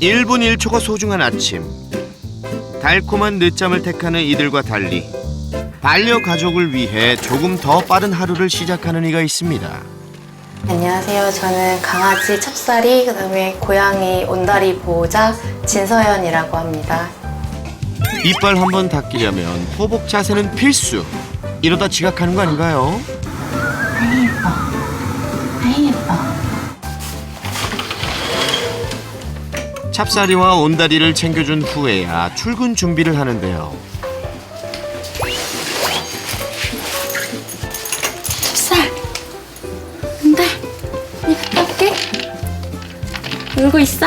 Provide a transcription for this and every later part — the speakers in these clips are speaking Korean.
1분 1초가 소중한 아침. 달콤한 늦잠을 택하는 이들과 달리 반려 가족을 위해 조금 더 빠른 하루를 시작하는 이가 있습니다. 안녕하세요. 저는 강아지 찹쌀이 그다음에 고양이 온다리 보호자 진서연이라고 합니다. 이빨 한 번 닦이려면 호복 자세는 필수. 이러다 지각하는 거 아닌가요? 찹쌀이와 온다리를 챙겨준 후에야 출근 준비를 하는데요. 찹쌀! 안 돼! 이 갔다 올게. 울고 있어?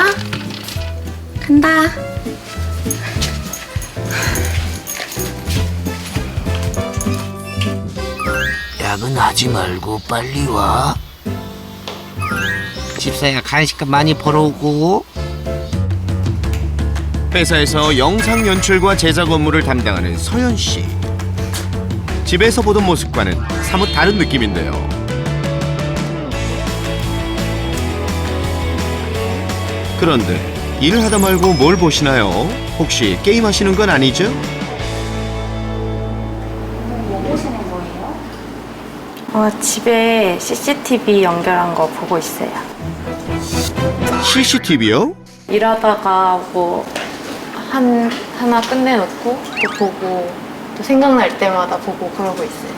간다. 야근하지 말고 빨리 와. 집사야 간식값 많이 벌어오고. 회사에서 영상 연출과 제작 업무를 담당하는 서연 씨. 집에서 보던 모습과는 사뭇 다른 느낌인데요. 그런데 일을 하다 말고 뭘 보시나요? 혹시 게임 하시는 건 아니죠? 어, 집에 CCTV 연결한 거 보고 있어요. CCTV요? 일하다가 뭐 한 하나 끝내놓고 또 보고 또 생각날 때마다 보고 그러고 있어요.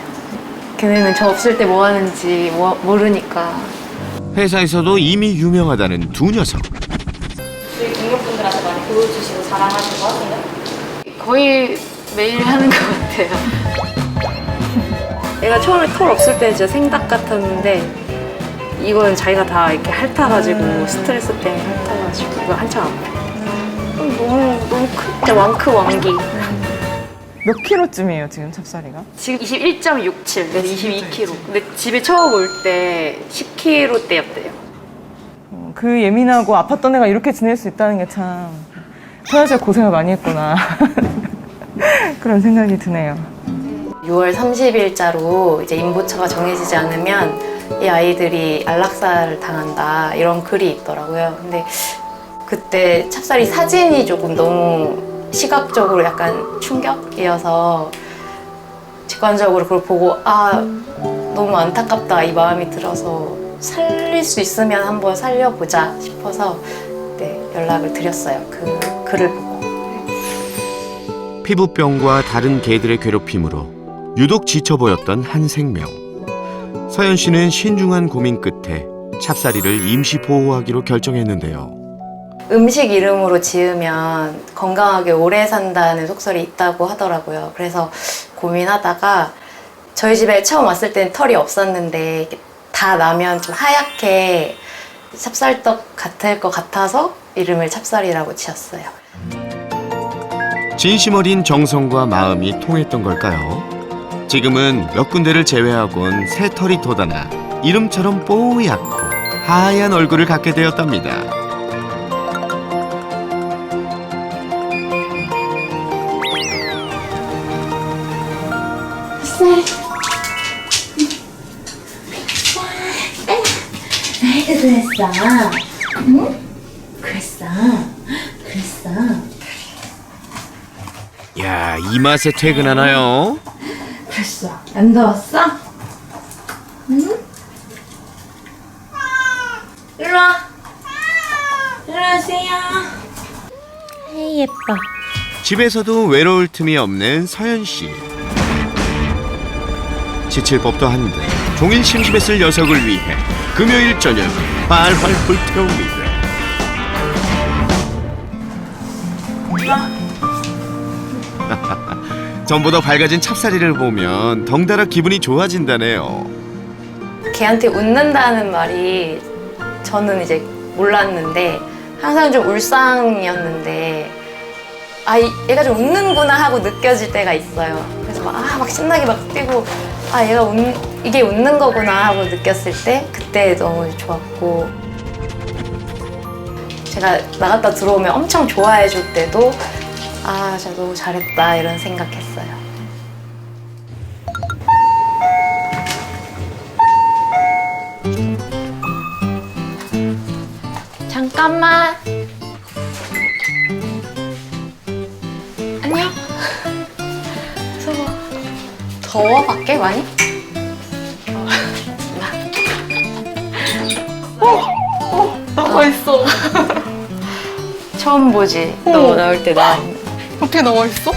걔네는 저 없을 때 뭐 하는지 뭐- 모르니까 회사에서도 이미 유명하다는 두 녀석. 저희 동료분들한테 많이 보여주시고 자랑하시고 하세요? 거의 매일 하는 것 같아요. 얘가 처음에 털 없을 때는 진짜 생닭 같았는데 이거는 자기가 다 이렇게 핥아가지고 스트레스 때문에 핥아가지고 이거 한참 아파요. 음, 너무 너무 크, 진짜 왕크 왕기. 몇 킬로쯤이에요 지금 찹쌀이가? 지금 21.67, 네, 22kg. 근데 집에 처음 올 때 10kg대였대요. 어, 그 예민하고 아팠던 애가 이렇게 지낼 수 있다는 게참 씨가 고생을 많이 했구나 그런 생각이 드네요. 6월 30일자로 이제 임보차가 정해지지 않으면 이 아이들이 안락사를 당한다 이런 글이 있더라고요. 근데 그때 찹쌀이 사진이 조금 너무 시각적으로 약간 충격이어서 직관적으로 그걸 보고 아 너무 안타깝다 이 마음이 들어서 살릴 수 있으면 한번 살려보자 싶어서 네, 연락을 드렸어요. 그 글을 보고. 피부병과 다른 개들의 괴롭힘으로 유독 지쳐 보였던 한 생명. 서연 씨는 신중한 고민 끝에 찹쌀이를 임시 보호하기로 결정했는데요. 음식 이름으로 지으면 건강하게 오래 산다는 속설이 있다고 하더라고요. 그래서 고민하다가 저희 집에 처음 왔을 때는 털이 없었는데 다 나면 좀 하얗게 찹쌀떡 같을 것 같아서 이름을 찹쌀이라고 지었어요. 진심 어린 정성과 마음이 통했던 걸까요? 지금은 몇 군데를 제외하곤 새 털이 돋아나 이름처럼 뽀얗고 하얀 얼굴을 갖게 되었답니다. 그랬어. 응? 그랬어. 그랬어. 야, 이 맛에 퇴근하나요? 그랬어. 안 더웠어? 응? 일로 와. 일로 와세요. 아이, 예뻐. 집에서도 외로울 틈이 없는 서연 씨. 지칠 법도 한데 종일 심심해 쓸 녀석을 위해 금요일 저녁 활활 불태웁니다. 전보다 밝아진 찹쌀이를 보면 덩달아 기분이 좋아진다네요. 걔한테 웃는다는 말이 저는 이제 몰랐는데 항상 좀 울상이었는데 아 이- 얘가 좀 웃는구나 하고 느껴질 때가 있어요. 그래서 막, 아, 막 신나게 막 뛰고 아 얘가 웃, 이게 웃는 거구나 하고 느꼈을 때 그때 너무 좋았고 제가 나갔다 들어오면 엄청 좋아해 줄 때도 아 진짜 너무 잘했다 이런 생각했어요. 잠깐만. 더워 밖에 많이? 나와 있어. 처음 보지. 너 나올 때 나. 어떻게 나와 있어?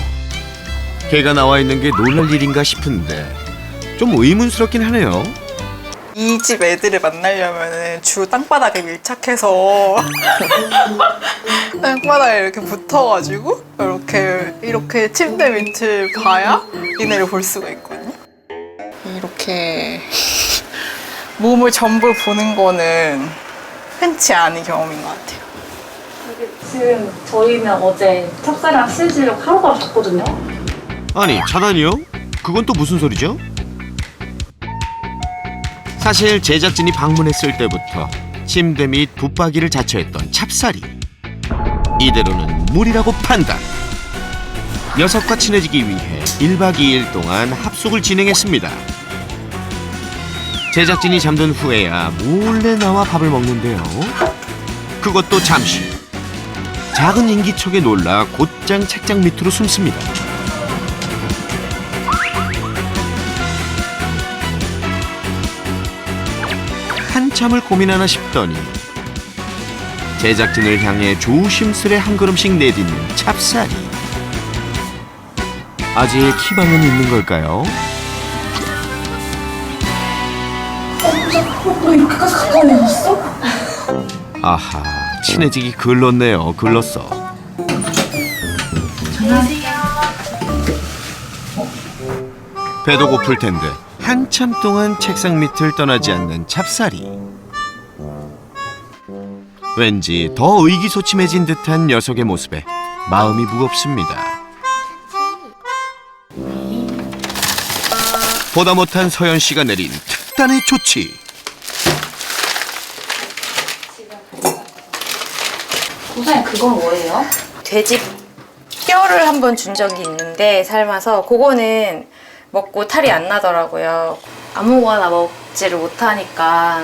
개가 나와 있는 게 놀랄 일인가 싶은데 좀 의문스럽긴 하네요. 이 집 애들을 만나려면 주 땅바닥에 밀착해서 땅바닥에 이렇게 붙어가지고 이렇게 이렇게 침대 밑을 봐야 얘네를 볼 수가 있거든요. 이렇게 몸을 전부 보는 거는 흔치 않은 경험인 것 같아요. 지금 저희는 어제 찹쌀이랑 치즈를 하루가 줬거든요. 아니 차단이요? 그건 또 무슨 소리죠? 사실 제작진이 방문했을 때부터 침대 및 붙박이를 자처했던 찹쌀이 이대로는 무리라고 판단 녀석과 친해지기 위해 1박 2일 동안 합숙을 진행했습니다 제작진이 잠든 후에야 몰래 나와 밥을 먹는데요. 그것도 잠시. 작은 인기척에 놀라 곧장 책장 밑으로 숨습니다. 한참을 고민하나 싶더니 제작진을 향해 조심스레 한 걸음씩 내딛는 찹쌀이. 아직 희망은 있는 걸까요? 너 이렇게까지 가까이 왔어? 아하 친해지기 글렀네요 글렀어. 배도 고플 텐데 한참 동안 책상 밑을 떠나지 않는 찹쌀이. 왠지 더 의기소침해진 듯한 녀석의 모습에 마음이 무겁습니다. 보다 못한 서연 씨가 내린 특단의 조치 고사님 그건 뭐예요? 돼지 뼈를 한 번 준 적이 있는데 삶아서 그거는 먹고 탈이 안 나더라고요. 아무거나 먹지를 못하니까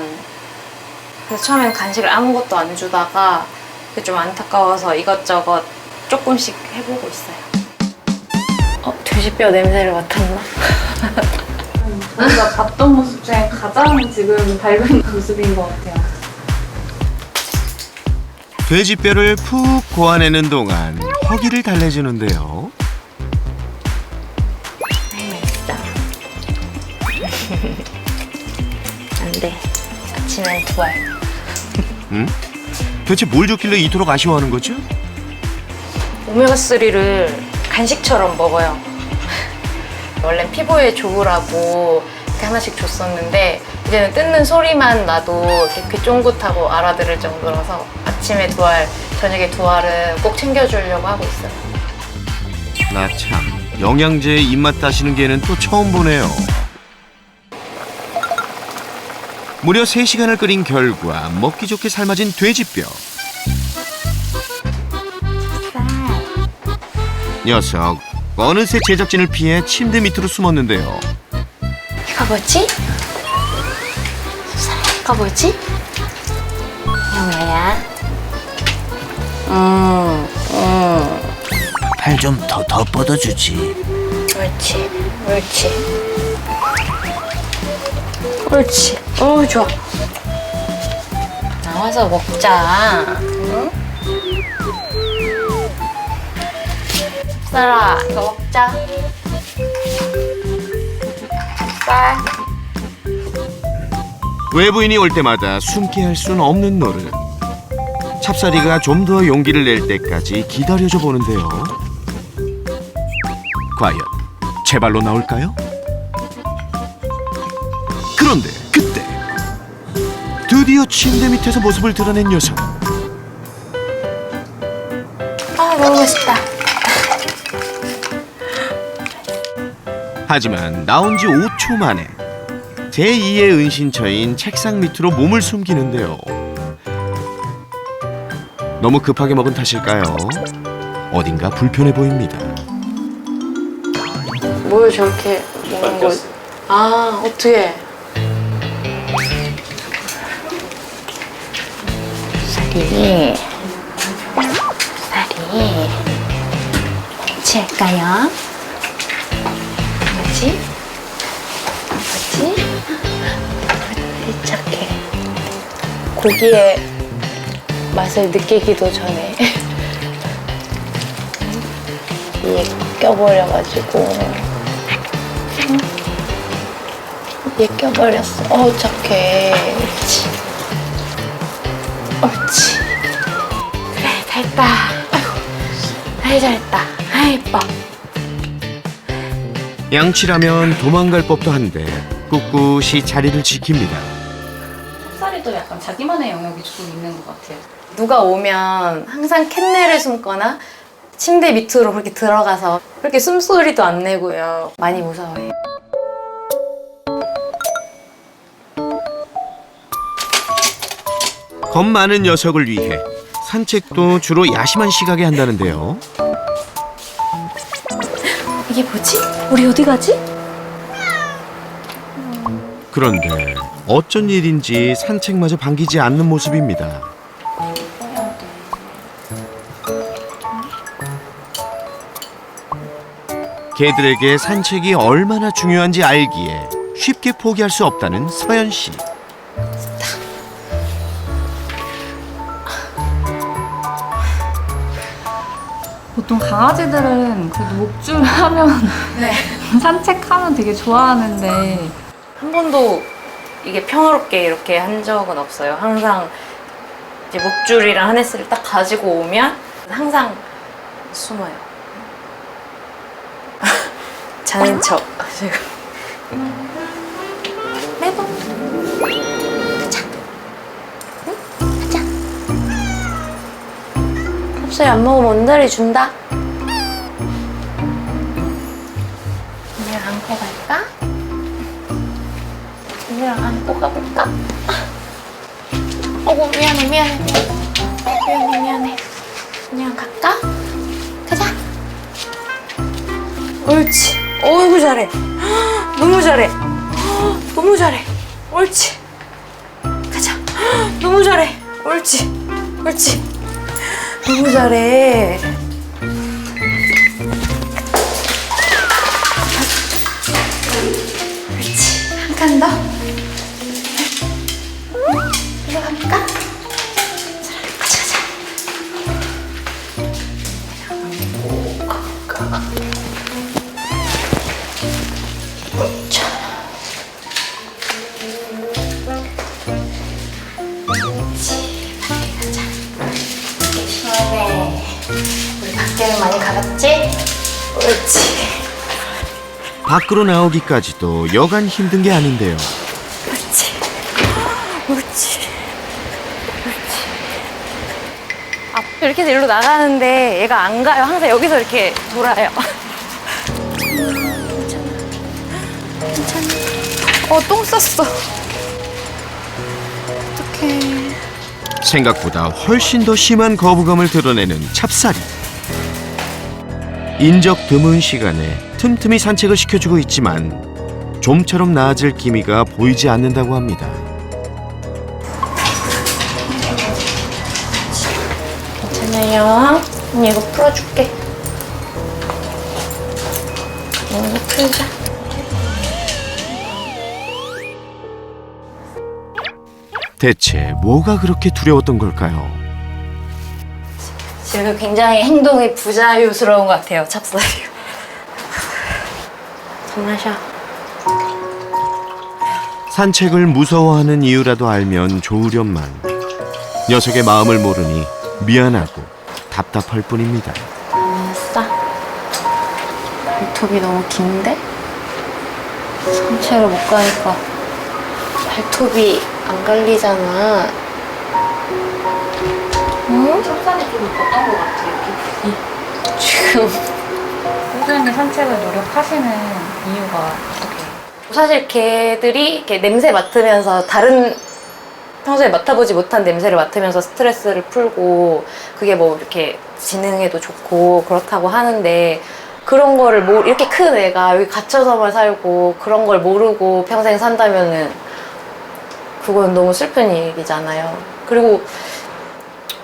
그래서 처음엔 간식을 아무것도 안 주다가 그게 좀 안타까워서 이것저것 조금씩 해보고 있어요. 어 돼지뼈 냄새를 맡았나? 저희가 봤던 모습 중에 가장 지금 밝은 모습인 것 같아요. 돼지뼈를 푹 고아내는 동안 허기를 달래주는데요. 맛있다. 안 돼. 아침엔 두 알. 대체 뭘 줬길래 이토록 아쉬워하는 거죠? 오메가3를 간식처럼 먹어요. 원래 피부에 좋으라고 이렇게 하나씩 줬었는데 이제는 뜯는 소리만 나도 이렇게 귀 쫑긋하고 알아들을 정도라서 아침에 두 알, 저녁에 두 알은 꼭 챙겨주려고 하고 있어요. 나 참 영양제에 입맛 따시는 개는 또 처음 보네요. 무려 3시간을 끓인 결과 먹기 좋게 삶아진 돼지뼈. 녀석 어느새 제작진을 피해 침대 밑으로 숨었는데요. 이거 뭐지? 이거 뭐지? 영아야. 음, 음. 팔좀 더 더 뻗어주지. 옳지, 옳지. 옳지. 어, 좋아. 나와서 먹자. 응? 쌀아, 이거 먹자. 쌀. 외부인이 올 때마다 숨게 할 수는 없는 노릇. 찹쌀이가 좀 더 용기를 낼 때까지 기다려줘 보는데요. 과연 제 발로 나올까요? 그런데 그때 드디어 침대 밑에서 모습을 드러낸 녀석. 아, 너무 맛있다. 하지만 나온 지 5초 만에 제2의 은신처인 책상 밑으로 몸을 숨기는데요. 너무 급하게 먹은 탓일까요? 어딘가 불편해 보입니다. 뭘 저렇게 먹는 거? 아, 어떻게? 쌀이 쌀이 칠까요? 뭐지? 뭐지? 뭐지? 착해. 고기의 맛을 느끼기도 전에 이에 껴버려가지고 이에 껴버렸어. 어 착해. 옳지. 옳지. 그래 잘했다. 아이고, 아이 잘했다. 아이 예뻐. 양치라면 도망갈 법도 한데 꿋꿋이 자리를 지킵니다. 찹쌀이도 약간 자기만의 영역이 좀 있는 것 같아요. 누가 오면 항상 캔넬을 숨거나 침대 밑으로 그렇게 들어가서 그렇게 숨소리도 안 내고요. 많이 무서워해요. 겁 많은 녀석을 위해 산책도 주로 야심한 시각에 한다는데요. 이게 뭐지? 우리 어디 가지? 그런데 어쩐 일인지 산책마저 반기지 않는 모습입니다. 개들에게 산책이 얼마나 중요한지 알기에 쉽게 포기할 수 없다는 서연 씨. 보통 강아지들은 그 목줄 하면 산책하면 되게 좋아하는데 한 번도 이게 평화롭게 이렇게 한 적은 없어요. 항상 이제 목줄이랑 하네스를 딱 가지고 오면 항상 숨어요. 자는 척 지금. 매번 가자. 응? 가자. 캡슐 안 먹으면 온다리 준다. 언니랑 안고 갈까? 언니랑 안고 가볼까? 어구 미안해 미안해 미안해 미안해 언니랑 갈까? 가자 옳지 어이구 잘해. 헉, 너무 잘해. 헉, 너무 잘해. 옳지. 가자. 헉, 너무 잘해. 옳지. 옳지. 너무 잘해 옳지. 밖으로 나오기까지도 여간 힘든 게 아닌데요. 옳지. 옳지. 아, 이렇게 해서 일로 나가는데 얘가 안 가요. 항상 여기서 이렇게 돌아요. 괜찮아. 어, 똥 쌌어. 어떡해. 생각보다 훨씬 더 심한 거부감을 드러내는 찹쌀이. 인적 드문 시간에 틈틈이 산책을 시켜주고 있지만 좀처럼 나아질 기미가 보이지 않는다고 합니다. 괜찮아요. 언니 이거 풀어줄게. 이거 풀자. 대체 뭐가 그렇게 두려웠던 걸까요? 지금 굉장히 행동이 부자유스러운 것 같아요, 찹쌀이. 더 마셔. 산책을 무서워하는 이유라도 알면 좋으련만 녀석의 마음을 모르니 미안하고 답답할 뿐입니다. 아싸. 발톱이 너무 긴데? 산책을 못 가니까 발톱이 안 갈리잖아. 좀 어떤 것 같아요? 지금 꾸준히 산책을 노력하시는 이유가 어떻게? 사실 개들이 이렇게 냄새 맡으면서 다른 평소에 맡아보지 못한 냄새를 맡으면서 스트레스를 풀고 그게 뭐 이렇게 지능에도 좋고 그렇다고 하는데 그런 거를 뭐 이렇게 큰 애가 여기 갇혀서만 살고 그런 걸 모르고 평생 산다면은 그건 너무 슬픈 일이잖아요. 그리고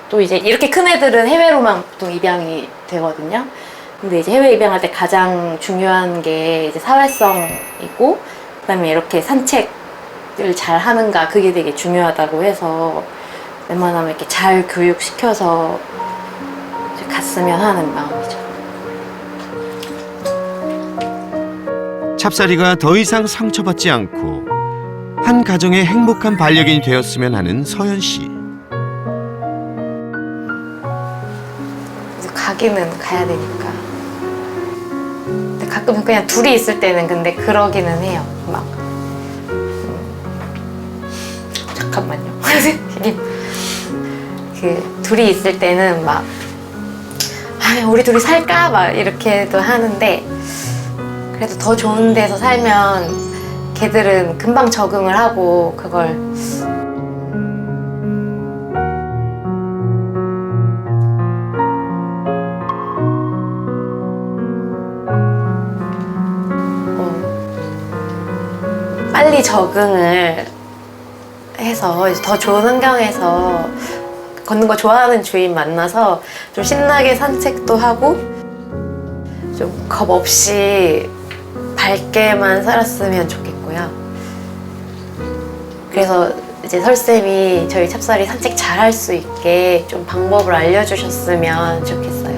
또 이제 이렇게 큰 애들은 해외로만 보통 입양이 되거든요. 근데 이제 해외 입양할 때 가장 중요한 게 이제 사회성이고 그다음에 이렇게 산책을 잘 하는가 그게 되게 중요하다고 해서 웬만하면 이렇게 잘 교육시켜서 갔으면 하는 마음이죠. 찹쌀이가 더 이상 상처받지 않고 한 가정의 행복한 반려견이 되었으면 하는 서연 씨. 가기는 가야 되니까. 근데 가끔 그냥 둘이 있을 때는 근데 그러기는 해요. 막 음, 잠깐만요. 이게 그 둘이 있을 때는 막 아, 우리 둘이 살까 막 이렇게도 하는데 그래도 더 좋은 데서 살면 걔들은 금방 적응을 하고 그걸 적응을 해서 더 좋은 환경에서 걷는 거 좋아하는 주인 만나서 좀 신나게 산책도 하고 좀 겁 없이 밝게만 살았으면 좋겠고요. 그래서 이제 설쌤이 저희 찹쌀이 산책 잘 할 수 있게 좀 방법을 알려주셨으면 좋겠어요.